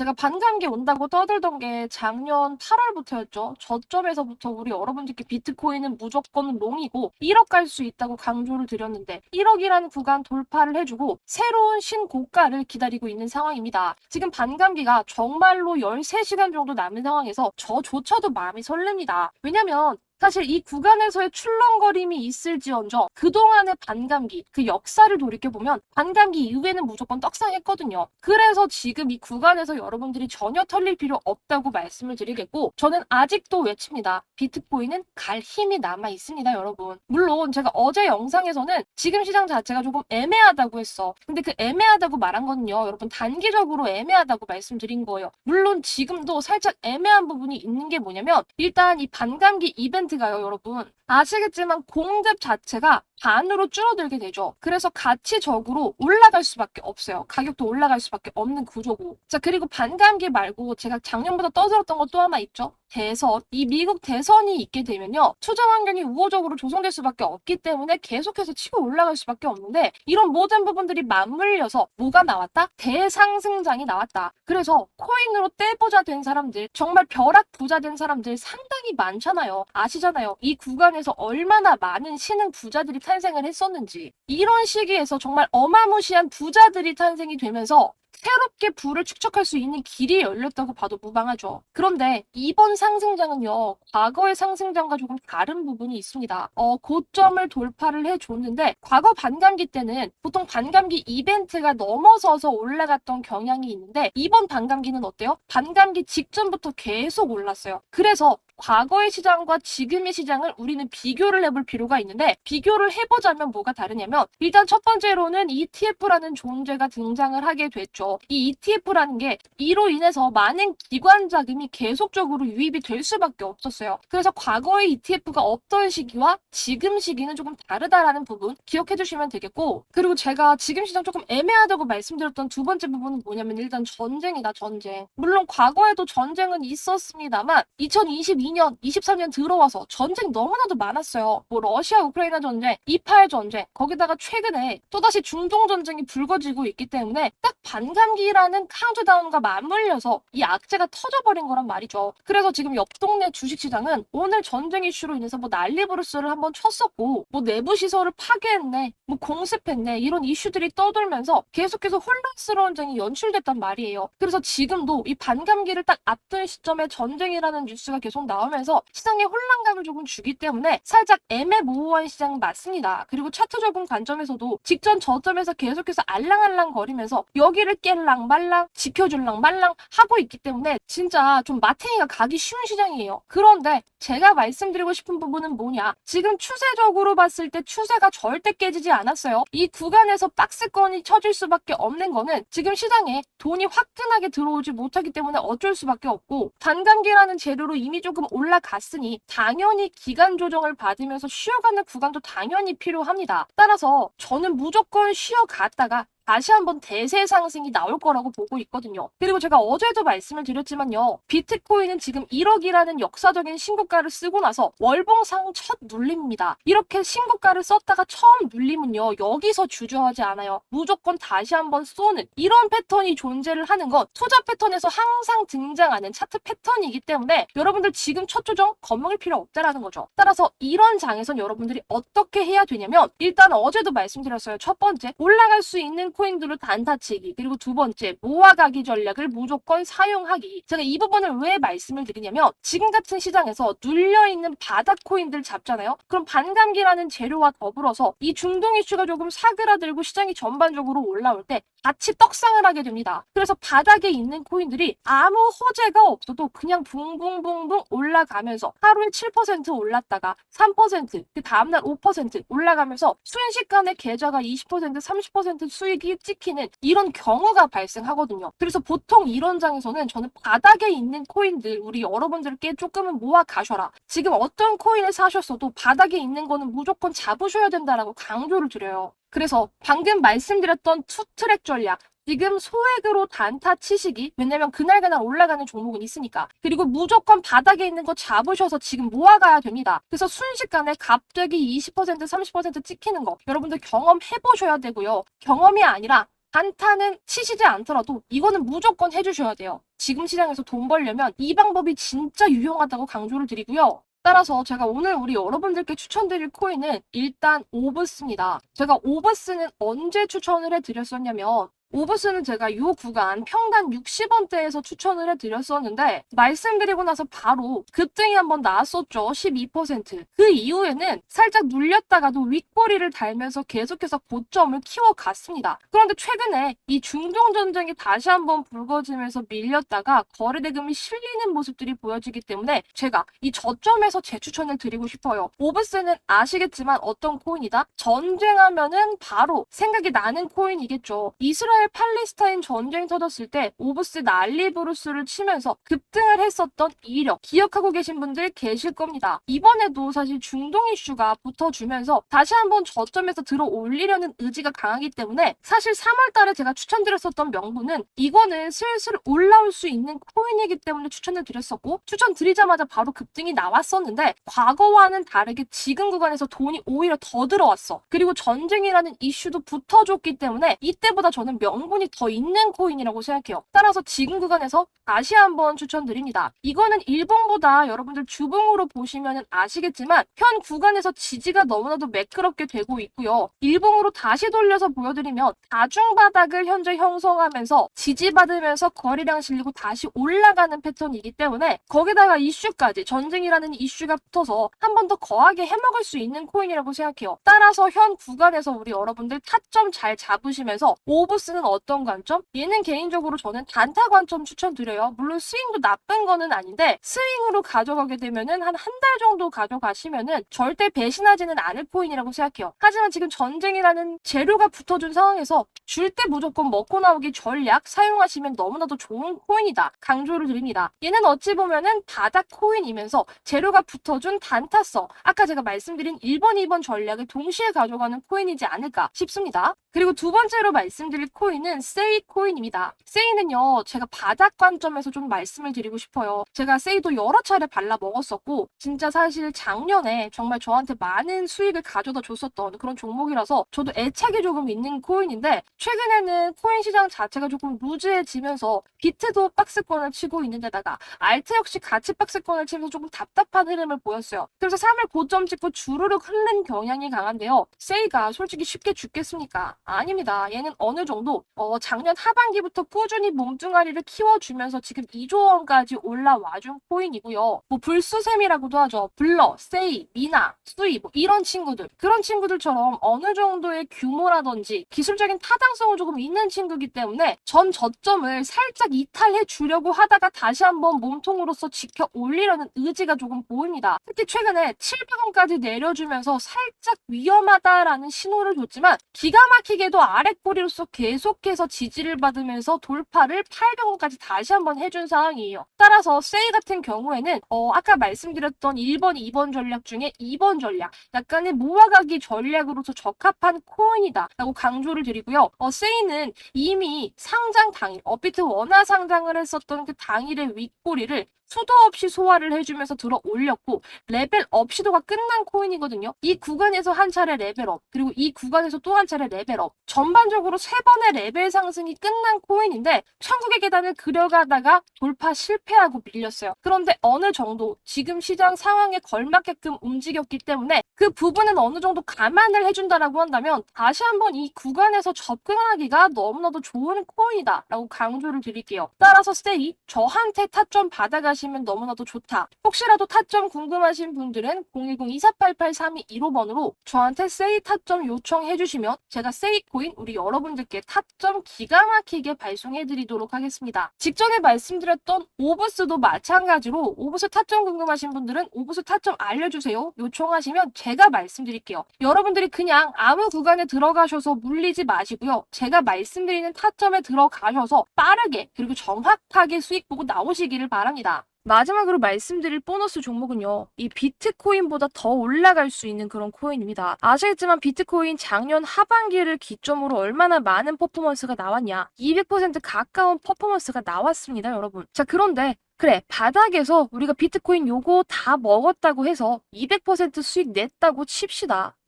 제가 반감기 온다고 떠들던 게 작년 8월부터였죠. 저점에서부터 우리 여러분들께 비트코인은 무조건 롱이고 1억 갈 수 있다고 강조를 드렸는데 1억이라는 구간 돌파를 해주고 새로운 신고가를 기다리고 있는 상황입니다. 지금 반감기가 정말로 13시간 정도 남은 상황에서 저조차도 마음이 설렙니다. 왜냐면 사실 이 구간에서의 출렁거림이 있을지언정 그동안의 반감기, 그 역사를 돌이켜보면 반감기 이후에는 무조건 떡상했거든요. 그래서 지금 이 구간에서 여러분들이 전혀 털릴 필요 없다고 말씀을 드리겠고 저는 아직도 외칩니다. 비트코인은 갈 힘이 남아 있습니다, 여러분. 물론 제가 어제 영상에서는 지금 시장 자체가 조금 애매하다고 했어. 근데 그 애매하다고 말한 거는요, 여러분 단기적으로 애매하다고 말씀드린 거예요. 물론 지금도 살짝 애매한 부분이 있는 게 뭐냐면 일단 이 반감기 이벤트 가요, 여러분. 아시겠지만 공급 자체가 반으로 줄어들게 되죠. 그래서 가치적으로 올라갈 수밖에 없어요. 가격도 올라갈 수밖에 없는 구조고. 자, 그리고 반감기 말고 제가 작년보다 떠들었던 것 또 하나 있죠. 대선. 이 미국 대선이 있게 되면요. 투자 환경이 우호적으로 조성될 수밖에 없기 때문에 계속해서 치고 올라갈 수밖에 없는데 이런 모든 부분들이 맞물려서 뭐가 나왔다? 대상승장이 나왔다. 그래서 코인으로 떼부자 된 사람들, 정말 벼락 부자 된 사람들 상당히 많잖아요. 아시잖아요. 이 구간에서 얼마나 많은 신흥 부자들이 탄생을 했었는지. 이런 시기에서 정말 어마무시한 부자들이 탄생이 되면서 새롭게 부를 축적할 수 있는 길이 열렸다고 봐도 무방하죠. 그런데 이번 상승장은요, 과거의 상승장과 조금 다른 부분이 있습니다. 어, 고점을 돌파를 해줬는데, 과거 반감기 때는 보통 반감기 이벤트가 넘어서서 올라갔던 경향이 있는데, 이번 반감기는 어때요? 반감기 직전부터 계속 올랐어요. 그래서 과거의 시장과 지금의 시장을 우리는 비교를 해볼 필요가 있는데 비교를 해보자면 뭐가 다르냐면 일단 첫 번째로는 ETF라는 존재가 등장을 하게 됐죠. 이 ETF라는 게 이로 인해서 많은 기관 자금이 계속적으로 유입이 될 수밖에 없었어요. 그래서 과거의 ETF가 없던 시기와 지금 시기는 조금 다르다라는 부분 기억해 주시면 되겠고 그리고 제가 지금 시장 조금 애매하다고 말씀드렸던 두 번째 부분은 뭐냐면 일단 전쟁이다 전쟁. 물론 과거에도 전쟁은 있었습니다만 2022년, 23년 들어와서 전쟁 너무나도 많았어요. 뭐 러시아 우크라이나 전쟁, 이팔 전쟁, 거기다가 최근에 또다시 중동 전쟁이 불거지고 있기 때문에 딱 반 감기라는 카운트다운과 맞물려서 이 악재가 터져버린 거란 말이죠. 그래서 지금 옆 동네 주식시장은 오늘 전쟁 이슈로 인해서 뭐 난리 부르스를 한번 쳤었고 뭐 내부 시설을 파괴했네, 뭐 공습했네 이런 이슈들이 떠돌면서 계속해서 혼란스러운 장이 연출됐단 말이에요. 그래서 지금도 이 반감기를 딱 앞둔 시점에 전쟁이라는 뉴스가 계속 나오면서 시장에 혼란감을 조금 주기 때문에 살짝 애매모호한 시장 맞습니다. 그리고 차트적인 관점에서도 직전 저점에서 계속해서 알랑알랑 거리면서 여기를 깰랑 말랑 지켜줄랑 말랑 하고 있기 때문에 진짜 좀 마탱이가 가기 쉬운 시장이에요. 그런데 제가 말씀드리고 싶은 부분은 뭐냐? 지금 추세적으로 봤을 때 추세가 절대 깨지지 않았어요. 이 구간에서 박스권이 쳐질 수밖에 없는 거는 지금 시장에 돈이 화끈하게 들어오지 못하기 때문에 어쩔 수밖에 없고 단감기라는 재료로 이미 조금 올라갔으니 당연히 기간 조정을 받으면서 쉬어가는 구간도 당연히 필요합니다. 따라서 저는 무조건 쉬어갔다가 다시 한번 대세 상승이 나올 거라고 보고 있거든요. 그리고 제가 어제도 말씀을 드렸지만요. 비트코인은 지금 1억이라는 역사적인 신고가를 쓰고 나서 월봉상 첫 눌림입니다. 이렇게 신고가를 썼다가 처음 눌림은요. 여기서 주저하지 않아요. 무조건 다시 한번 쏘는 이런 패턴이 존재를 하는 건 투자 패턴에서 항상 등장하는 차트 패턴이기 때문에 여러분들 지금 첫 조정 겁먹을 필요 없다라는 거죠. 따라서 이런 장에선 여러분들이 어떻게 해야 되냐면 일단 어제도 말씀드렸어요. 첫 번째 올라갈 수 있는 코인들을 단타치기 그리고 두 번째 모아가기 전략을 무조건 사용하기. 제가 이 부분을 왜 말씀을 드리냐면 지금 같은 시장에서 눌려있는 바닥 코인들 잡잖아요. 그럼 반감기라는 재료와 더불어서 이 중동 이슈가 조금 사그라들고 시장이 전반적으로 올라올 때 같이 떡상을 하게 됩니다. 그래서 바닥에 있는 코인들이 아무 호재가 없어도 그냥 붕붕붕붕 올라가면서 하루에 7% 올랐다가 3%그 다음날 5% 올라가면서 순식간에 계좌가 20% 30% 수익 이 찍히는 이런 경우가 발생하거든요. 그래서 보통 이런 장에서는 저는 바닥에 있는 코인들 우리 여러분들께 조금은 모아 가셔라. 지금 어떤 코인을 사셨어도 바닥에 있는 거는 무조건 잡으셔야 된다라고 강조를 드려요. 그래서 방금 말씀드렸던 투트랙 전략 지금 소액으로 단타 치시기 왜냐면 그날그날 올라가는 종목은 있으니까 그리고 무조건 바닥에 있는 거 잡으셔서 지금 모아가야 됩니다 그래서 순식간에 갑자기 20% 30% 찍히는 거 여러분들 경험해 보셔야 되고요 경험이 아니라 단타는 치시지 않더라도 이거는 무조건 해주셔야 돼요. 지금 시장에서 돈 벌려면 이 방법이 진짜 유용하다고 강조를 드리고요. 따라서 제가 오늘 우리 여러분들께 추천드릴 코인은 일단 오브스입니다. 제가 오브스는 언제 추천을 해드렸었냐면 오브스는 제가 이 구간 평단 60원대에서 추천을 해드렸었는데 말씀드리고 나서 바로 급등이 한번 나왔었죠. 12%. 그 이후에는 살짝 눌렸다가도 윗꼬리를 달면서 계속해서 고점을 키워갔습니다. 그런데 최근에 이 중동 전쟁이 다시 한번 불거지면서 밀렸다가 거래대금이 실리는 모습들이 보여지기 때문에 제가 이 저점에서 재추천을 드리고 싶어요. 오브스는 아시겠지만 어떤 코인이다? 전쟁하면은 바로 생각이 나는 코인이겠죠. 이스라엘 팔레스타인 전쟁 터졌을 때 오브스 난리브루스를 치면서 급등을 했었던 이력 기억하고 계신 분들 계실 겁니다. 이번에도 사실 중동 이슈가 붙어주면서 다시 한번 저점에서 들어 올리려는 의지가 강하기 때문에 사실 3월 달에 제가 추천드렸었던 명분은 이거는 슬슬 올라올 수 있는 코인이기 때문에 추천을 드렸었고 추천드리자마자 바로 급등이 나왔었는데 과거와는 다르게 지금 구간에서 돈이 오히려 더 들어왔어. 그리고 전쟁이라는 이슈도 붙어줬기 때문에 이때보다 저는 명분이 더 있는 코인이라고 생각해요. 따라서 지금 구간에서 다시 한번 추천드립니다. 이거는 일봉보다 여러분들 주봉으로 보시면 아시겠지만 현 구간에서 지지가 너무나도 매끄럽게 되고 있고요. 일봉으로 다시 돌려서 보여드리면 다중바닥을 현재 형성하면서 지지받으면서 거래량 실리고 다시 올라가는 패턴이기 때문에 거기다가 이슈까지 전쟁이라는 이슈가 붙어서 한 번 더 거하게 해먹을 수 있는 코인이라고 생각해요. 따라서 현 구간에서 우리 여러분들 타점 잘 잡으시면서 오브스는 어떤 관점? 얘는 개인적으로 저는 단타 관점 추천드려요. 물론 스윙도 나쁜 거는 아닌데 스윙으로 가져가게 되면은 한 한 달 정도 가져가시면은 절대 배신하지는 않을 코인이라고 생각해요. 하지만 지금 전쟁이라는 재료가 붙어준 상황에서 줄 때 무조건 먹고 나오기 전략 사용하시면 너무나도 좋은 코인이다. 강조를 드립니다. 얘는 어찌 보면은 바닥 코인이면서 재료가 붙어준 단타성. 아까 제가 말씀드린 1번, 2번 전략을 동시에 가져가는 코인이지 않을까 싶습니다. 그리고 두 번째로 말씀드릴 코인 은 세이 코인입니다. 세이는요, 제가 바닥 관점에서 좀 말씀을 드리고 싶어요. 제가 세이도 여러 차례 발라 먹었었고, 진짜 사실 작년에 정말 저한테 많은 수익을 가져다 줬었던 그런 종목이라서 저도 애착이 조금 있는 코인인데, 최근에는 코인 시장 자체가 조금 루즈해지면서 비트도 박스권을 치고 있는 데다가 알트 역시 같이 박스권을 치면서 조금 답답한 흐름을 보였어요. 그래서 3일 고점 찍고 주르륵 흐른 경향이 강한데요. 세이가 솔직히 쉽게 죽겠습니까? 아닙니다. 얘는 어느 정도 어, 작년 하반기부터 꾸준히 몸뚱아리를 키워주면서 지금 2조 원까지 올라와준 코인이고요. 뭐 불수샘이라고도 하죠. 블러, 세이, 미나, 수이 뭐 이런 친구들 그런 친구들처럼 어느 정도의 규모라든지 기술적인 타당성은 조금 있는 친구이기 때문에 전 저점을 살짝 이탈해 주려고 하다가 다시 한번 몸통으로서 지켜 올리려는 의지가 조금 보입니다. 특히 최근에 700원까지 내려주면서 살짝 위험하다라는 신호를 줬지만 기가 막히게도 아랫꼬리로서 계속 해서 지지를 받으면서 돌파를 800원까지 다시 한번 해준 상황이에요. 따라서 세이 같은 경우에는 어, 아까 말씀드렸던 1번, 2번 전략 중에 2번 전략 약간의 모아가기 전략으로서 적합한 코인이다 라고 강조를 드리고요. 어, 세이는 이미 상장 당일 업비트 원화 상장을 했었던 그 당일의 윗꼬리를 수도 없이 소화를 해주면서 들어 올렸고 레벨 업 시도가 끝난 코인이거든요. 이 구간에서 한 차례 레벨 업 그리고 이 구간에서 또 한 차례 레벨 업 전반적으로 세 번의 레벨 상승이 끝난 코인인데 천국의 계단을 그려가다가 돌파 실패하고 밀렸어요. 그런데 어느 정도 지금 시장 상황에 걸맞게끔 움직였기 때문에 그 부분은 어느 정도 감안을 해준다라고 한다면 다시 한번 이 구간에서 접근하기가 너무나도 좋은 코인이다라고 강조를 드릴게요. 따라서 세이 저한테 타점 받아가시 면 너무나도 좋다. 혹시라도 타점 궁금하신 분들은 010-2488-3215번으로 저한테 세이 타점 요청해 주시면 제가 세이 코인 우리 여러분들께 타점 기가 막히게 발송해 드리도록 하겠습니다. 직전에 말씀드렸던 오브스도 마찬가지로 오브스 타점 궁금하신 분들은 오브스 타점 알려주세요. 요청하시면 제가 말씀드릴게요. 여러분들이 그냥 아무 구간에 들어가셔서 물리지 마시고요. 제가 말씀드리는 타점에 들어가셔서 빠르게 그리고 정확하게 수익 보고 나오시기를 바랍니다. 마지막으로 말씀드릴 보너스 종목은요. 이 비트코인보다 더 올라갈 수 있는 그런 코인입니다. 아시겠지만 비트코인 작년 하반기를 기점으로 얼마나 많은 퍼포먼스가 나왔냐. 200% 가까운 퍼포먼스가 나왔습니다, 여러분. 자, 그런데 그래, 바닥에서 우리가 비트코인 요거 다 먹었다고 해서 200% 수익 냈다고 칩시다.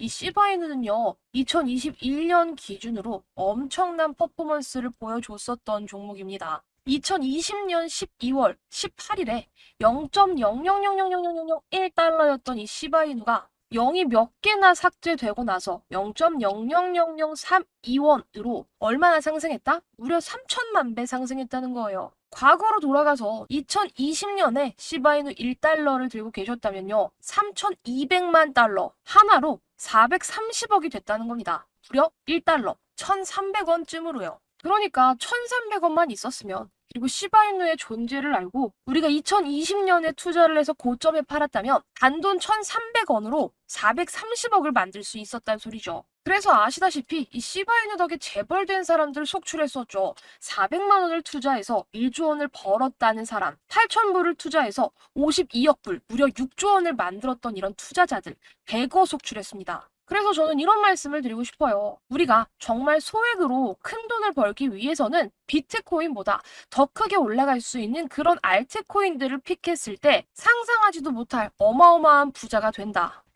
이 시바이누는요, 2021년 기준으로 엄청난 퍼포먼스를 보여줬었던 종목입니다. 2020년 12월 18일에 0.000000001달러였던 이 시바이누가 0이 몇 개나 삭제되고 나서 0.000032원으로 얼마나 상승했다? 무려 3천만 배 상승했다는 거예요. 과거로 돌아가서 2020년에 시바이누 1달러를 들고 계셨다면요. 3,200만 달러 하나로 430억이 됐다는 겁니다. 무려 1달러 1,300원쯤으로요. 그러니까 1,300원만 있었으면 그리고 시바이누의 존재를 알고 우리가 2020년에 투자를 해서 고점에 팔았다면 단돈 1,300원으로 430억을 만들 수 있었다는 소리죠. 그래서 아시다시피 이 시바이누 덕에 재벌된 사람들 속출했었죠. 400만 원을 투자해서 1조 원을 벌었다는 사람, 8천 불을 투자해서 52억 불, 무려 6조 원을 만들었던 이런 투자자들 100억 속출했습니다. 그래서 저는 이런 말씀을 드리고 싶어요. 우리가 정말 소액으로 큰 돈을 벌기 위해서는 비트코인보다 더 크게 올라갈 수 있는 그런 알트코인들을 픽했을 때 상상하지도 못할 어마어마한 부자가 된다.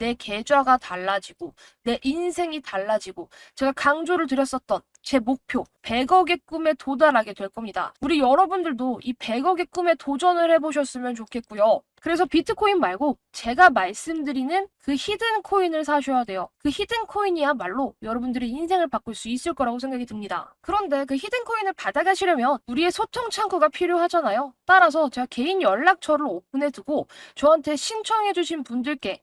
내 계좌가 달라지고 내 인생이 달라지고 제가 강조를 드렸었던 제 목표 100억의 꿈에 도달하게 될 겁니다. 우리 여러분들도 이 100억의 꿈에 도전을 해보셨으면 좋겠고요. 그래서 비트코인 말고 제가 말씀드리는 그 히든 코인을 사셔야 돼요. 그 히든 코인이야말로 여러분들의 인생을 바꿀 수 있을 거라고 생각이 듭니다. 그런데 그 히든 코인을 받아가시려면 우리의 소통 창구가 필요하잖아요. 따라서 제가 개인 연락처를 오픈해 두고 저한테 신청해 주신 분들께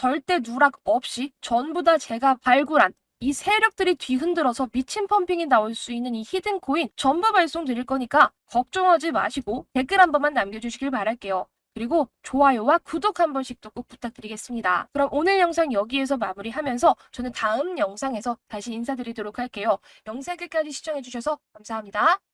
절대 누락 없이 전부 다 제가 발굴한 이 세력들이 뒤흔들어서 미친 펌핑이 나올 수 있는 이 히든 코인 전부 발송 드릴 거니까 걱정하지 마시고 댓글 한 번만 남겨주시길 바랄게요. 그리고 좋아요와 구독 한 번씩도 꼭 부탁드리겠습니다. 그럼 오늘 영상 여기에서 마무리하면서 저는 다음 영상에서 다시 인사드리도록 할게요. 영상 끝까지 시청해주셔서 감사합니다.